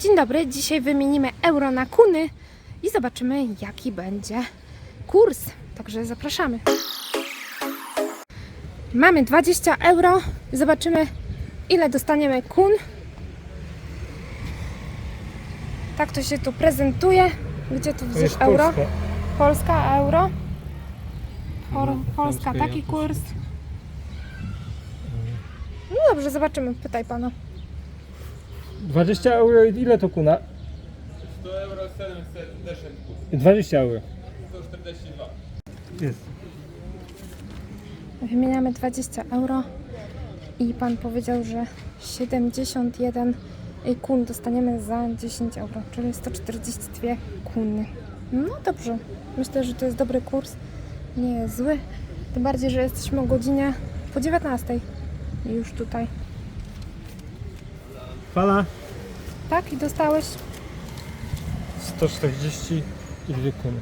Dzień dobry, dzisiaj wymienimy euro na kuny i zobaczymy jaki będzie kurs. Także zapraszamy. Mamy 20 euro. Zobaczymy ile dostaniemy kun. Tak to się tu prezentuje. Gdzie tu widzisz euro? Polska, euro. Por, No, Polska, Polska taki kurs. No dobrze, zobaczymy. Pytaj pana. 20 euro i ile to kuna? 100 euro 710 plus 20 euro. 142. Jest. Wymieniamy 20 euro i pan powiedział, że 71 kun dostaniemy za 10 euro, czyli 142 kuny. No dobrze, myślę, że to jest dobry kurs, nie jest zły. Tym bardziej, że jesteśmy o godzinie po 19 już tutaj. Fala Tak? I dostałeś 140 i dwie kuny.